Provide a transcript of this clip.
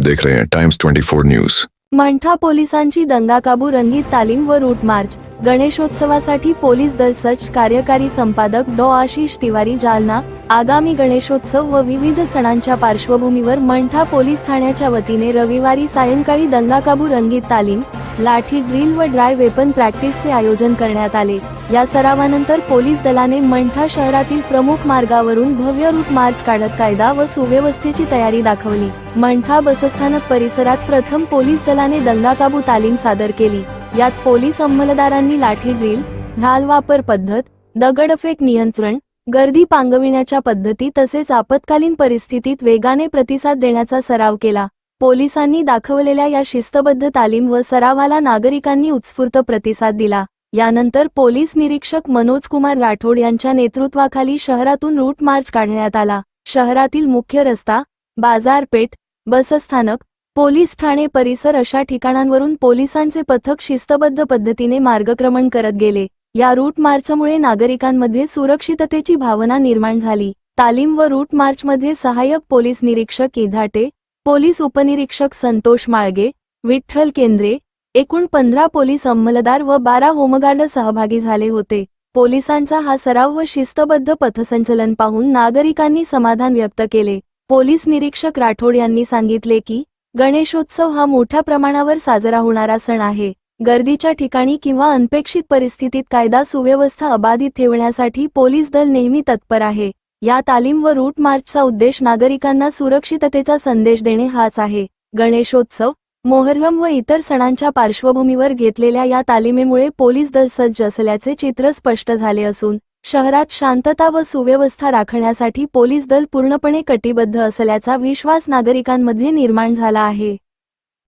देख रहे हैं टाइम्स 24 न्यूज मंठा पोलिसांची दंगाकाबू रंगीत तालीम व रूट मार्च. गणेशोत्सवासाठी पोलीस दल सर्च कार्यकारी संपादक डॉ. आशिष तिवारी जालना. आगामी गणेशोत्सव व विविध सणांच्या पार्श्वभूमीवर मंठा पोलीस ठाण्याच्या वतीने रविवारी सायंकाळी दंगाकाबू रंगीत तालीम. लाठी ड्रिल व ड्राय वेपन प्रॅक्टिसचे आयोजन करण्यात आले. या सरावानंतर पोलीस दलाने मंठा शहरातील प्रमुख मार्गावरून भव्य रूट मार्च काढत कायदा व सुव्यवस्थेची तयारी दाखवली. मंठा बसस्थानक परिसरात प्रथम पोलीस दलाने दंगाकाबू तालीम सादर केली. यात पोलीस अंमलदारांनी लाठी ड्रिल ढाल वापर पद्धत दगडफेक नियंत्रण गर्दी पांगविण्याच्या पद्धती तसेच आपत्कालीन परिस्थितीत वेगाने प्रतिसाद देण्याचा सराव केला. पोलिसांनी दाखवलेल्या या शिस्तबद्ध तालीम व सरावाला नागरिकांनी उत्स्फूर्त प्रतिसाद दिला. यानंतर पोलीस निरीक्षक मनोज कुमार राठोड यांच्या नेतृत्वाखाली शहरातून रूट मार्च काढण्यात आला. शहरातील मुख्य रस्ता बाजारपेठ बसस्थानक पोलीस ठाणे परिसर अशा ठिकाणांवरून पोलिसांचे पथक शिस्तबद्ध पद्धतीने मार्गक्रमण करत गेले. या रूट मार्चमुळे नागरिकांमध्ये सुरक्षिततेची भावना निर्माण झाली. तालीम व रूट मार्चमध्ये सहाय्यक पोलीस निरीक्षक इधाटे पोलीस उपनिरीक्षक संतोष माळगे विठ्ठल केंद्रे एकूण पंधरा पोलीस अंमलदार व बारा होमगार्ड सहभागी झाले होते. पोलिसांचा हा सराव व शिस्तबद्ध पथसंचलन पाहून नागरिकांनी समाधान व्यक्त केले. पोलीस निरीक्षक राठोड यांनी सांगितले की गणेशोत्सव हा मोठ्या प्रमाणावर साजरा होणारा सण आहे. गर्दीच्या ठिकाणी किंवा अनपेक्षित परिस्थितीत कायदा सुव्यवस्था अबाधित ठेवण्यासाठी पोलीस दल नेहमी तत्पर आहे. या तालीम व रूट मार्चचा उद्देश नागरिकांना सुरक्षिततेचा संदेश देणे हाच आहे. गणेशोत्सव मोहर्रम व इतर सणांच्या पार्श्वभूमीवर घेतलेल्या या तालिमेमुळे पोलीस दल सज्ज असल्याचे चित्र स्पष्ट झाले असून शहरात शांतता व सुव्यवस्था राखण्यासाठी पोलीस दल पूर्णपणे कटिबद्ध असल्याचा विश्वास नागरिकांमध्ये निर्माण झाला आहे.